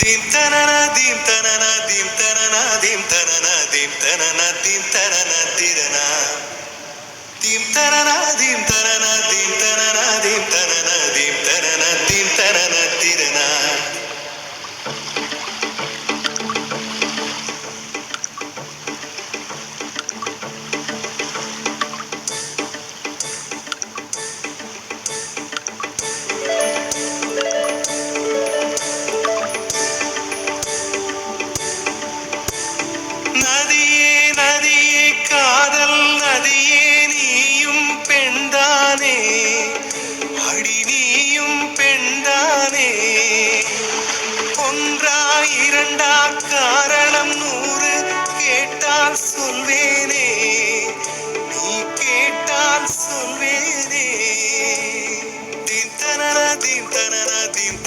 Theme தனன theme தனன theme தனன தீம் தனன தீம் தனன தீம் தனன திரனா. தீம் தனன தீம் தனன ஒன்றா இரண்டா காரணம் நூறு. கேட்டால் சொல்வேனே. நீ கேட்டால் சொல்வேனே. தின் தனன தின் தனன தின்